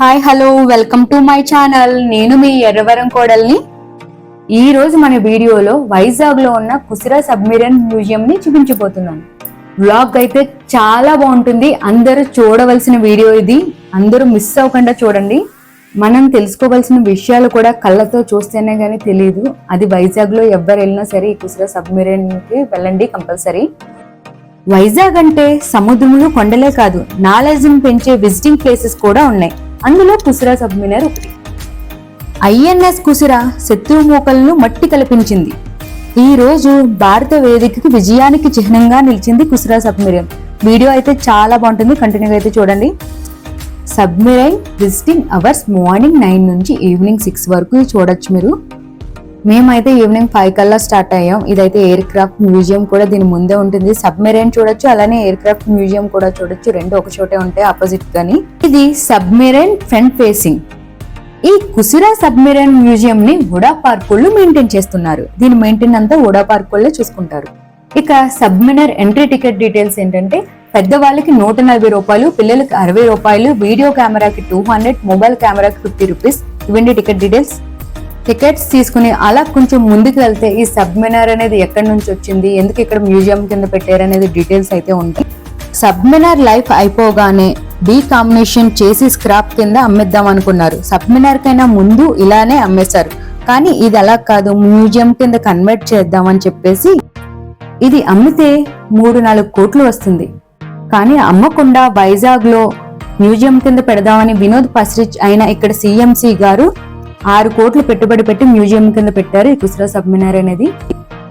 Hi hello welcome to my channel. నేను మీ ఎర్రవరం కోడల్ని. ఈ రోజు మన వీడియోలో వైజాగ్లో ఉన్న కుసిరా సబ్మిరన్ మ్యూజియం ని చూపించబోతున్నాను. బ్లాగ్ అయితే చాలా బాగుంటుంది. అందరూ చూడవలసిన వీడియో ఇది. అందరూ మిస్ అవ్వకుండా చూడండి. మనం తెలుసుకోవాల్సిన విషయాలు కూడా కళ్ళతో చూస్తేనే కానీ తెలియదు అది వైజాగ్లో ఎవరు వెళ్ళినా సరే ఈ కుసిరా సబ్మిరన్కి వెళ్ళండి కంపల్సరీ. వైజాగ్ అంటే సముద్రములు కొండలే కాదు. నాలెడ్జ్ని పెంచే విజిటింగ్ ప్లేసెస్ కూడా ఉన్నాయి. అందులో కుసిరా సబ్మినర్ ఒకటి. ఐఎన్ఎస్ కుసిరా శత్రు మూకలను మట్టి కల్పించింది ఈ రోజు భారత వేదికకి విజయానికి చిహ్నంగా నిలిచింది కుసిరా సబ్మిరైన్ వీడియో అయితే చాలా బాగుంటుంది. కంటిన్యూగా అయితే చూడండి. Submarine visiting hours morning nine నుంచి ఈవినింగ్ సిక్స్ వరకు చూడొచ్చు మీరు. మేమైతే ఈవినింగ్ ఫైవ్ కల్లా స్టార్ట్ అయ్యాం. ఇదైతే ఎయిర్ క్రాఫ్ట్ మ్యూజియం కూడా దీని ముందే ఉంటుంది. సబ్మెరైన్ చూడొచ్చు అలానే ఎయిర్ క్రాఫ్ట్ మ్యూజియం కూడా చూడొచ్చు. రెండు ఒక చోటే ఉంటాయి ఆపోజిట్ గాని. ఇది సబ్మెరైన్ ఫ్రంట్ ఫేసింగ్. ఈ కుసిరా సబ్మెరైన్ మ్యూజియం ని ఉడా పార్కుళ్ళు మెయింటైన్ చేస్తున్నారు. దీని మెయింటైన్ అంతా ఉడా పార్కుళ్ళే చూసుకుంటారు. ఇక సబ్మినర్ ఎంట్రీ టికెట్ డీటెయిల్స్ ఏంటంటే పెద్దవాళ్ళకి నూట నలభై రూపాయలు పిల్లలకి అరవై రూపాయలు వీడియో కెమెరాకి టూ హండ్రెడ్ మొబైల్ కెమెరాకి ఫిఫ్టీ రూపీస్. ఇవ్వండి టికెట్ డీటెయిల్స్. టికెట్స్ తీసుకుని అలా కొంచెం ముందుకు వెళ్తే ఈ సబ్మినార్ అనేది ఎక్కడి నుంచి వచ్చింది? ఎందుకు ఇక్కడ మ్యూజియం కింద పెట్టారు అనేది డీటెయిల్స్ అయితే ఉంటాయి. సబ్మినార్ లైఫ్ అయిపోగానే డీకాంబినేషన్ చేసి స్క్రాప్ కింద అమ్మేద్దాం అనుకున్నారు. సబ్మినార్ కైనా ముందు ఇలానే అమ్మేశారు. కానీ ఇది అలా కాదు. మ్యూజియం కింద కన్వర్ట్ చేద్దామని చెప్పేసి ఇది అమ్మితే మూడు నాలుగు కోట్లు వస్తుంది. కానీ అమ్మకుండా వైజాగ్లో మ్యూజియం కింద పెడదామని వినోద్ పసిరిచ్ అయిన ఇక్కడ సిఎంసి గారు ఆరు కోట్లు పెట్టుబడి పెట్టి మ్యూజియం కింద పెట్టారు ఈ కుస్రా సబ్మినార్ అనేది.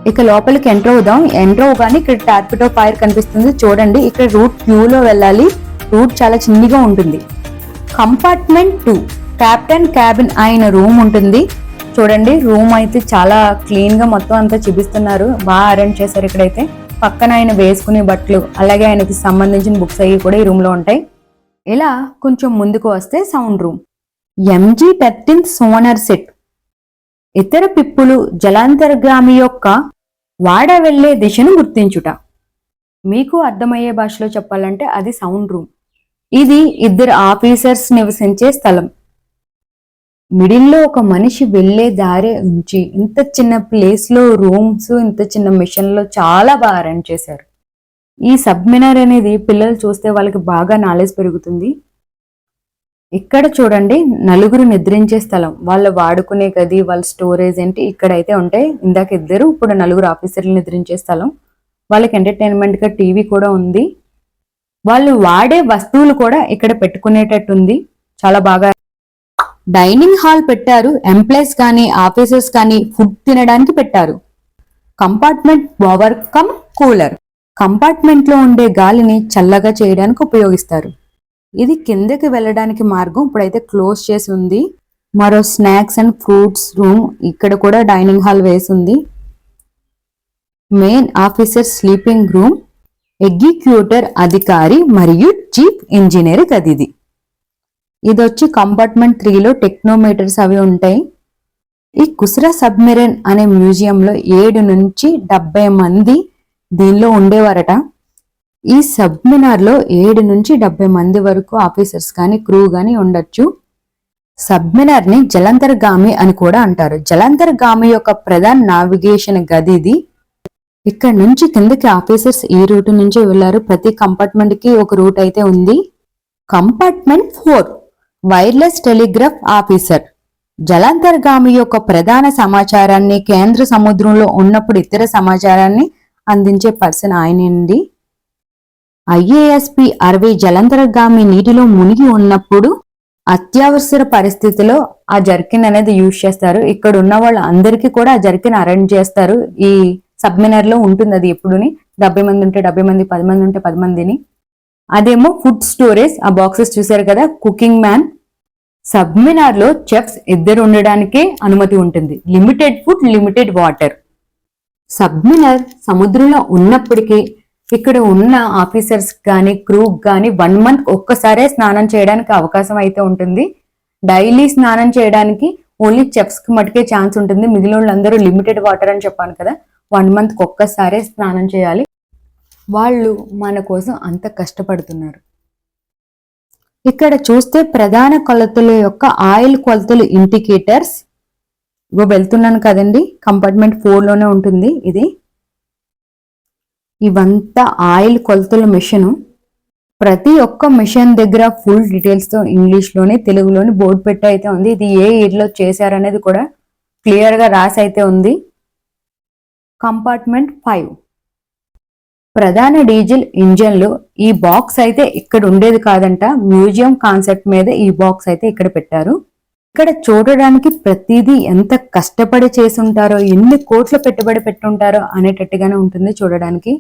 ఇక లోపలికి ఎంటర్ అవుదాం. ఎంటర్ అవగానే ఇక్కడ టార్పిటో ఫైర్ కనిపిస్తుంది. చూడండి ఇక్కడ రూట్ క్యూ లో వెళ్ళాలి. రూట్ చాలా చిన్నగా ఉంటుంది. కంపార్ట్మెంట్ టూ కెప్టెన్ క్యాబిన్ అయిన రూమ్ ఉంటుంది. చూడండి రూమ్ అయితే చాలా క్లీన్గా మొత్తం అంతా చూపిస్తున్నారు. బాగా అరేంజ్ చేశారు ఇక్కడైతే. పక్కన ఆయన వేసుకునే బట్టలు అలాగే ఆయనకి సంబంధించిన బుక్స్ అవి కూడా ఈ రూమ్లో ఉంటాయి. ఇలా కొంచెం ముందుకు వస్తే sound room MG thirteen sonar set ఇతర పిప్పులు జలాంతర్గామి యొక్క వాడ వెళ్ళే దిశను గుర్తించుట. మీకు అర్థమయ్యే భాషలో చెప్పాలంటే అది సౌండ్ రూమ్. ఇది ఇద్దరు ఆఫీసర్స్ నివసించే స్థలం. మిడిల్లో ఒక మనిషి వెళ్ళే దారి ఉంచి ఇంత చిన్న ప్లేస్లో రూమ్స్ ఇంత చిన్న మిషన్లో చాలా బాగా అరేంజ్ చేశారు. ఈ సబ్మినర్ అనేది పిల్లలు చూస్తే వాళ్ళకి బాగా నాలెడ్జ్ పెరుగుతుంది. ఇక్కడ చూడండి నలుగురు నిద్రించే స్థలం. వాళ్ళు వాడుకునే గది వాళ్ళ స్టోరేజ్ ఏంటి ఇక్కడైతే ఉంటాయి ఇందాక ఇద్దరు ఇప్పుడు నలుగురు ఆఫీసర్లు నిద్రించే స్థలం. వాళ్ళకి ఎంటర్టైన్మెంట్గా టీవీ కూడా ఉంది. వాళ్ళు వాడే వస్తువులు కూడా ఇక్కడ పెట్టుకునేటట్టుంది. చాలా బాగా డైనింగ్ హాల్ పెట్టారు. ఎంప్లాయీస్ కానీ ఆఫీసర్స్ కానీ ఫుడ్ తినడానికి పెట్టారు. Compartment over come cooler. కంపార్ట్మెంట్లో ఉండే గాలిని చల్లగా చేయడానికి ఉపయోగిస్తారు. ఇది కిందకి వెళ్ళడానికి మార్గం. ఇప్పుడైతే క్లోజ్ చేసి ఉంది. మరో స్నాక్స్ అండ్ ఫ్రూట్స్ రూమ్ ఇక్కడ కూడా డైనింగ్ హాల్ వేసి ఉంది. Main officer sleeping room executor అధికారి మరియు చీఫ్ ఇంజనీర్ గది ఇది ఇది వచ్చి కంపార్ట్మెంట్ త్రీలో టెక్నోమీటర్స్ అవి ఉంటాయి. ఈ కుసరా సబ్మెరైన్ అనే మ్యూజియంలో ఏడు నుంచి డెబ్బై మంది దీనిలో ఉండేవారట. ఈ సబ్మినార్లో ఏడు నుంచి డెబ్బై మంది వరకు ఆఫీసర్స్ కానీ క్రూ కానీ ఉండొచ్చు. సబ్మినార్ని జలంతర్గామి అని కూడా అంటారు. జలంతర్గామి యొక్క ప్రధాన నావిగేషన్ గది ఇది. ఇక్కడ నుంచి కిందకి ఆఫీసర్స్ ఈ రూట్ నుంచి వెళ్ళారు ప్రతి కంపార్ట్మెంట్కి ఒక రూట్ అయితే ఉంది. Compartment four wireless telegraph officer. జలాంతర్గామి యొక్క ప్రధాన సమాచారాన్ని కేంద్ర సముద్రంలో ఉన్నప్పుడు ఇతర సమాచారాన్ని అందించే పర్సన్ ఆయనండి ఐఏఎస్పి అరవై జలంతరగామి నీటిలో మునిగి ఉన్నప్పుడు అత్యవసర పరిస్థితిలో ఆ జర్కిన్ అనేది యూజ్ చేస్తారు. ఇక్కడ ఉన్న వాళ్ళ అందరికీ కూడా ఆ జర్కిన్ అరేంజ్ చేస్తారు. ఈ సబ్మినర్లో ఉంటుంది అది ఎప్పుడుని? డెబ్బై మంది ఉంటే డెబ్బై మంది పది మంది ఉంటే పది మందిని. అదేమో ఫుడ్ స్టోరేజ్ ఆ బాక్సెస్ చూసారు కదా కుకింగ్ మ్యాన్. సబ్మినార్లో చెఫ్స్ ఇద్దరు ఉండడానికే అనుమతి ఉంటుంది. Limited food limited water. Submarine సముద్రంలో ఉన్నప్పటికీ ఇక్కడ ఉన్న ఆఫీసర్స్ కానీ క్రూ కానీ వన్ మంత్ ఒక్కసారే స్నానం చేయడానికి అవకాశం అయితే ఉంటుంది. డైలీ స్నానం చేయడానికి ఓన్లీ చెఫ్స్కి మటుకే ఛాన్స్ ఉంటుంది. మిగిలిన వాళ్ళందరూ లిమిటెడ్ వాటర్ అని చెప్పాను కదా వన్ మంత్ ఒక్కసారే స్నానం చేయాలి. వాళ్ళు మన కోసం అంత కష్టపడుతున్నారు. ఇక్కడ చూస్తే ప్రధాన కొలతల యొక్క ఆయిల్ కొలతలు ఇండికేటర్స్. ఇగో వెళ్తున్నాను కదండి కంపార్ట్మెంట్ ఫోర్లోనే ఉంటుంది ఇది. ఇవంతా ఆయిల్ కొలతల మిషన్. ప్రతి ఒక్క మిషన్ దగ్గర ఫుల్ డీటెయిల్స్తో ఇంగ్లీష్లోని తెలుగులోని బోర్డు పెట్టి అయితే ఉంది. ఇది ఏ ఇయర్లో చేశారనేది కూడా క్లియర్గా రాసి అయితే ఉంది. Compartment five. ప్రధాన డీజిల్ ఇంజన్లు ఈ బాక్స్ అయితే ఇక్కడ ఉండేది కాదంట. మ్యూజియం కాన్సెప్ట్ మీద ఈ బాక్స్ అయితే ఇక్కడ పెట్టారు. ఇక్కడ చూడడానికి ప్రతిదీ ఎంత కష్టపడి చేసి ఉంటారో ఎన్ని కోట్లు పెట్టుబడి పెట్టుంటారో అనేటట్టుగానే ఉంటుంది చూడడానికి.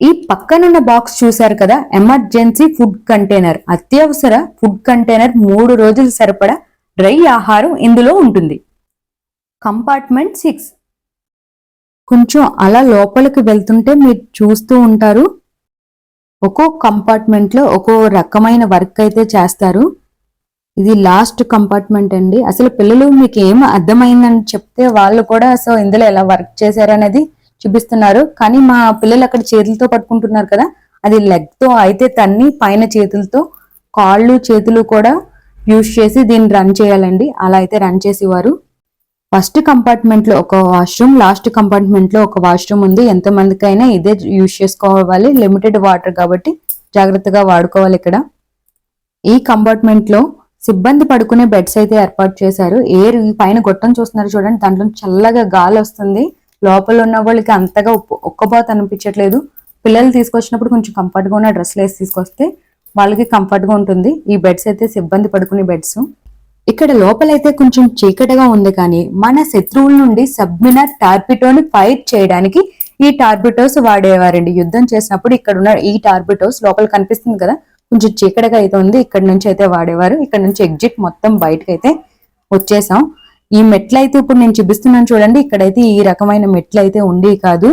ఈ పక్కనున్న బాక్స్ చూశారు కదా ఎమర్జెన్సీ ఫుడ్ కంటైనర్ అత్యవసర ఫుడ్ కంటైనర్ మూడు రోజులు సరిపడా డ్రై ఆహారం ఇందులో ఉంటుంది. కంపార్ట్మెంట్ సిక్స్ కొంచెం అలా లోపలికి వెళ్తుంటే మీరు చూస్తూ ఉంటారు. ఒక్కో కంపార్ట్మెంట్లో ఒక్కో రకమైన వర్క్ అయితే చేస్తారు. ఇది లాస్ట్ కంపార్ట్మెంట్ అండి. అసలు పిల్లలు మీకు ఏం అర్థమైందని చెప్తే వాళ్ళు కూడా సో ఇందులో ఎలా వర్క్ చేశారనేది చూపిస్తున్నారు. కానీ మా పిల్లలు అక్కడ చేతులతో పట్టుకుంటున్నారు కదా అది లెగ్తో అయితే తన్ని పైన చేతులతో కాళ్ళు చేతులు కూడా యూజ్ చేసి దీన్ని రన్ చేయాలండి. అలా అయితే రన్ చేసేవారు. ఫస్ట్ కంపార్ట్మెంట్లో ఒక వాష్రూమ్ లాస్ట్ కంపార్ట్మెంట్లో ఒక వాష్రూమ్ ఉంది. ఎంత మందికైనా ఇదే యూజ్ చేసుకోవాలి. లిమిటెడ్ వాటర్ కాబట్టి జాగ్రత్తగా వాడుకోవాలి ఇక్కడ. ఈ కంపార్ట్మెంట్లో సిబ్బంది పడుకునే బెడ్స్ అయితే ఏర్పాటు చేశారు. ఎయిర్ ఈ పైన గొట్టం చూస్తున్నారు చూడండి. దాంట్లో చల్లగా గాలి వస్తుంది. లోపల ఉన్న వాళ్ళకి అంతగా ఒక్కబోత అనిపించట్లేదు. పిల్లలు తీసుకొచ్చినప్పుడు కొంచెం కంఫర్ట్గా ఉన్న డ్రెస్లు వేసి తీసుకొస్తే వాళ్ళకి కంఫర్ట్గా ఉంటుంది. ఈ బెడ్స్ అయితే సిబ్బంది పడుకునే బెడ్స్. ఇక్కడ లోపలైతే కొంచెం చీకటిగా ఉంది కానీ మన శత్రువుల నుండి సబ్మినర్ టార్పిటోని ఫైట్ చేయడానికి ఈ టార్బిటోస్ వాడేవారండి. యుద్ధం చేసినప్పుడు ఇక్కడ ఉన్న ఈ టార్బిటోస్ లోపల కనిపిస్తుంది కదా. కొంచెం చీకటిగా అయితే ఉంది ఇక్కడ నుంచి అయితే వాడేవారు. ఇక్కడ నుంచి ఎగ్జిట్ మొత్తం బయటకు అయితే వచ్చేసాం. ఈ మెట్లు అయితే ఇప్పుడు నేను చూపిస్తున్నాను చూడండి. ఇక్కడైతే ఈ రకమైన మెట్లు అయితే ఉండి కాదు.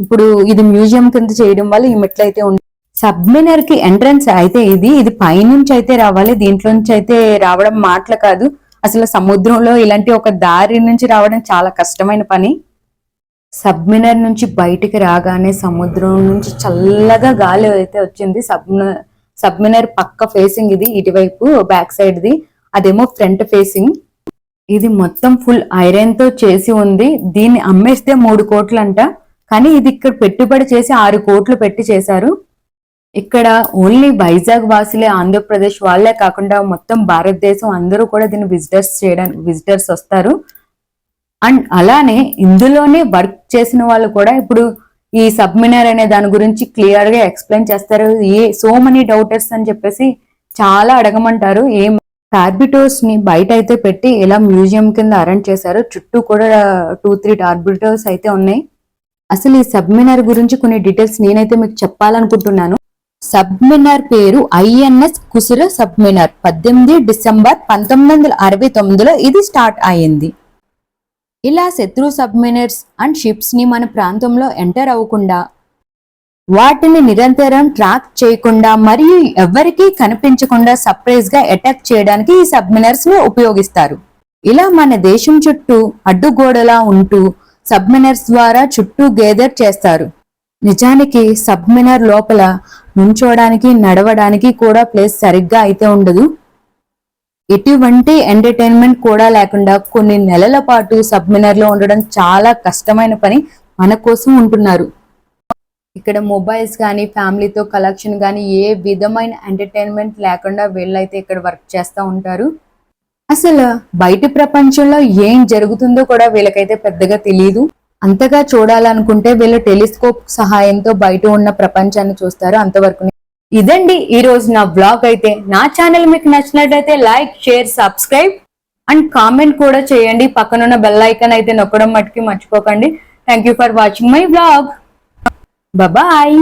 ఇప్పుడు ఇది మ్యూజియం కింద చేయడం వల్ల ఈ మెట్లు అయితే ఉండి సబ్మినర్కి ఎంట్రన్స్ అయితే ఇది. ఇది పైనుంచి అయితే రావాలి. దీంట్లో నుంచి అయితే రావడం మాటలు కాదు. అసలు సముద్రంలో ఇలాంటి ఒక దారి నుంచి రావడం చాలా కష్టమైన పని. సబ్మినర్ నుంచి బయటికి రాగానే సముద్రం నుంచి చల్లగా గాలి అయితే వచ్చింది. సబ్మినర్ సబ్మినర్ పక్క ఫేసింగ్ ఇది ఇటువైపు బ్యాక్ సైడ్ ది. అదేమో ఫ్రంట్ ఫేసింగ్ ఇది మొత్తం ఫుల్ ఐరన్తో చేసి ఉంది. దీన్ని అమ్మేస్తే మూడు కోట్లు అంట కానీ ఇది ఇక్కడ పెట్టుబడి చేసి ఆరు కోట్లు పెట్టి చేశారు. ఇక్కడ ఓన్లీ వైజాగ్ వాసులే ఆంధ్రప్రదేశ్ వాళ్ళే కాకుండా మొత్తం భారతదేశం అందరూ కూడా దీన్ని విజిటర్స్ చేయడానికి విజిటర్స్ వస్తారు. అండ్ అలానే ఇందులోనే వర్క్ చేసిన వాళ్ళు కూడా ఇప్పుడు ఈ సబ్మినర్ అనే దాని గురించి క్లియర్గా ఎక్స్ప్లెయిన్ చేస్తారు. ఏ సో మెనీ డౌటర్స్ అని చెప్పేసి చాలా అడగమంటారు. ఏం టార్బిటోస్ని బయట అయితే పెట్టి ఇలా మ్యూజియం కింద అరేంజ్ చేశారు. చుట్టూ కూడా టూ త్రీ టార్బిటోస్ అయితే ఉన్నాయి. అసలు ఈ సబ్మినర్ గురించి కొన్ని డీటెయిల్స్ నేనైతే మీకు చెప్పాలనుకుంటున్నాను. సబ్మినర్ పేరు ఐఎన్ఎస్ కుసుర సబ్మినర్. పద్దెనిమిది డిసెంబర్ పంతొమ్మిది వందల అరవై తొమ్మిదిలో ఇది స్టార్ట్ అయింది ఇలా శత్రు సబ్మినర్స్ అండ్ షిప్స్ని మన ప్రాంతంలో ఎంటర్ అవ్వకుండా వాటిని నిరంతరం ట్రాక్ చేయకుండా మరియు ఎవరికీ కనిపించకుండా సర్ప్రైజ్గా అటాక్ చేయడానికి ఈ సబ్మినర్స్ని ఉపయోగిస్తారు. ఇలా మన దేశం చుట్టూ అడ్డుగోడలా ఉంటూ సబ్మినర్స్ ద్వారా చుట్టూ గేదర్ చేస్తారు. నిజానికి సబ్మినర్ లోపల నుంచోడానికి నడవడానికి కూడా ప్లేస్ సరిగ్గా అయితే ఉండదు. ఎటువంటి ఎంటర్టైన్మెంట్ కూడా లేకుండా కొన్ని నెలల పాటు సబ్మినర్లో ఉండడం చాలా కష్టమైన పని మన కోసం ఉంటున్నారు. ఇక్కడ మొబైల్స్ కానీ ఫ్యామిలీతో కలెక్షన్ కానీ ఏ విధమైన ఎంటర్టైన్మెంట్ లేకుండా వీళ్ళైతే ఇక్కడ వర్క్ చేస్తూ ఉంటారు. అసలు బయట ప్రపంచంలో ఏం జరుగుతుందో కూడా వీళ్ళకైతే పెద్దగా తెలియదు అంతగా చూడాలనుకుంటే వీళ్ళు టెలిస్కోప్ సహాయంతో బయట ఉన్న ప్రపంచాన్ని చూస్తారు అంతవరకు. ఇదండి ఈ రోజు నా బ్లాగ్ అయితే. నా ఛానల్ మీకు నచ్చినట్లయితే like share subscribe and comment కూడా చేయండి. పక్కనున్న బెల్ ఐకాన్ అయితే నొక్కడం మట్టుకి మర్చిపోకండి. Thank you for watching my blog bye